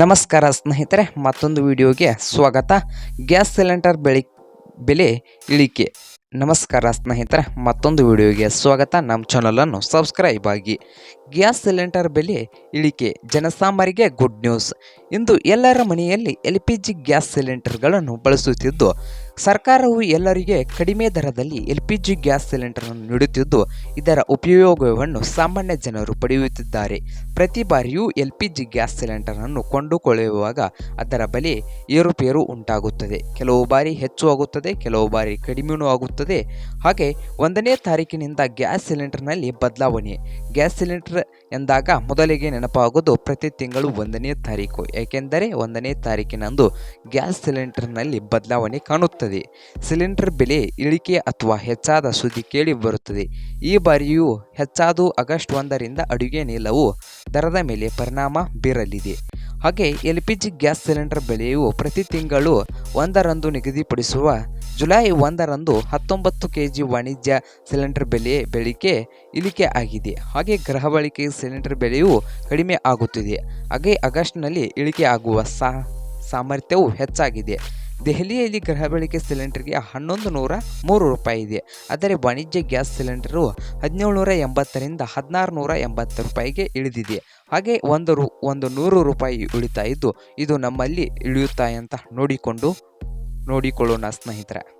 ನಮಸ್ಕಾರ ಸ್ನೇಹಿತರೆ, ಮತ್ತೊಂದು ವಿಡಿಯೋಗೆ ಸ್ವಾಗತ. ಗ್ಯಾಸ್ ಸಿಲಿಂಡರ್ ಬೆಳಿ, ಬೆಲೆ ಇಳಿಕೆ. ನಮಸ್ಕಾರ ಸ್ನೇಹಿತರೆ, ಮತ್ತೊಂದು ವಿಡಿಯೋಗೆ ಸ್ವಾಗತ. ನಮ್ಮ ಚಾನಲನ್ನು ಸಬ್ಸ್ಕ್ರೈಬ್ ಆಗಿ. ಗ್ಯಾಸ್ ಸಿಲಿಂಡರ್ ಬೆಲೆ ಇಳಿಕೆ. ಜನಸಾಮಾನ್ಯರಿಗೆ ಗುಡ್ ನ್ಯೂಸ್ ಇಂದು ಎಲ್ಲರ ಮನೆಯಲ್ಲಿ ಎಲ್ ಪಿ ಜಿ ಗ್ಯಾಸ್ ಸಿಲಿಂಡರ್ಗಳನ್ನು ಬಳಸುತ್ತಿದ್ದು ಸರ್ಕಾರವು ಎಲ್ಲರಿಗೆ ಕಡಿಮೆ ದರದಲ್ಲಿ ಎಲ್ ಪಿ ಜಿ ಗ್ಯಾಸ್ ಸಿಲಿಂಡರನ್ನು ನೀಡುತ್ತಿದ್ದು, ಇದರ ಉಪಯೋಗವನ್ನು ಸಾಮಾನ್ಯ ಜನರು ಪಡೆಯುತ್ತಿದ್ದಾರೆ. ಪ್ರತಿ ಬಾರಿಯೂ ಎಲ್ ಪಿ ಜಿ ಗ್ಯಾಸ್ ಸಿಲಿಂಡರನ್ನು ಕೊಂಡುಕೊಳ್ಳುವಾಗ ಅದರ ಬೆಲೆ ಏರುಪೇರು ಉಂಟಾಗುತ್ತದೆ. ಕೆಲವು ಬಾರಿ ಹೆಚ್ಚು ಆಗುತ್ತದೆ, ಕೆಲವು ಬಾರಿ ಕಡಿಮೆಯೂ ಆಗುತ್ತದೆ. ಹಾಗೆ ಒಂದನೇ ತಾರೀಕಿನಿಂದ ಗ್ಯಾಸ್ ಸಿಲಿಂಡರ್ನಲ್ಲಿ ಬದಲಾವಣೆ. ಗ್ಯಾಸ್ ಸಿಲಿಂಡರ್ ಎಂದಾಗ ಮೊದಲಿಗೆ ನೆನಪಾಗೋದು ಪ್ರತಿ ತಿಂಗಳು ಒಂದನೇ ತಾರೀಕು. ಏಕೆಂದರೆ ಒಂದನೇ ತಾರೀಕಿನಂದು ಗ್ಯಾಸ್ ಸಿಲಿಂಡರ್ನಲ್ಲಿ ಬದಲಾವಣೆ ಕಾಣುತ್ತದೆ. ಸಿಲಿಂಡರ್ ಬೆಲೆ ಇಳಿಕೆ ಅಥವಾ ಹೆಚ್ಚಾದ ಸುದ್ದಿ ಕೇಳಿ ಬರುತ್ತದೆ. ಈ ಬಾರಿಯೂ ಹೆಚ್ಚಾದು ಆಗಸ್ಟ್ ಒಂದರಿಂದ ಅಡುಗೆ ನೀಲವು ದರದ ಮೇಲೆ ಪರಿಣಾಮ ಬೀರಲಿದೆ. ಹಾಗೆ L P G gas cylinder ಬೆಲೆಯು ಪ್ರತಿ ತಿಂಗಳು ಒಂದರಂದು ನಿಗದಿಪಡಿಸುವ ಜುಲೈ ಒಂದರಂದು ಹತ್ತೊಂಬತ್ತು ಕೆ ಜಿ ವಾಣಿಜ್ಯ ಸಿಲಿಂಡರ್ ಬೆಲೆ ಬೆಳಿಕೆ ಇಳಿಕೆ ಆಗಿದೆ. ಹಾಗೆ ಗೃಹ ಬಳಕೆ ಸಿಲಿಂಡರ್ ಬೆಲೆಯೂ ಕಡಿಮೆ ಆಗುತ್ತಿದೆ. ಹಾಗೆ ಆಗಸ್ಟ್ನಲ್ಲಿ ಇಳಿಕೆ ಆಗುವ ಸಾಮರ್ಥ್ಯವು ಹೆಚ್ಚಾಗಿದೆ. ದೆಹಲಿಯಲ್ಲಿ ಗೃಹ ಬಳಕೆ ಸಿಲಿಂಡರ್ಗೆ ಹನ್ನೊಂದು ನೂರ ಮೂರು ರೂಪಾಯಿ ಇದೆ. ಆದರೆ ವಾಣಿಜ್ಯ ಗ್ಯಾಸ್ ಸಿಲಿಂಡರು ಹದಿನೇಳು ನೂರ ಎಂಬತ್ತರಿಂದ ಹದಿನಾರು ನೂರ ಎಂಬತ್ತು ರೂಪಾಯಿಗೆ ಇಳಿದಿದೆ. ಹಾಗೆ ಒಂದು ರು, ಒಂದು ನೂರು ರೂಪಾಯಿ ಉಳಿತಾ ಇದ್ದು, ಇದು ನಮ್ಮಲ್ಲಿ ಇಳಿಯುತ್ತಾ ಅಂತ ನೋಡಿಕೊಂಡು, ನೋಡಿಕೊಳ್ಳೋಣ ಸ್ನೇಹಿತರೆ.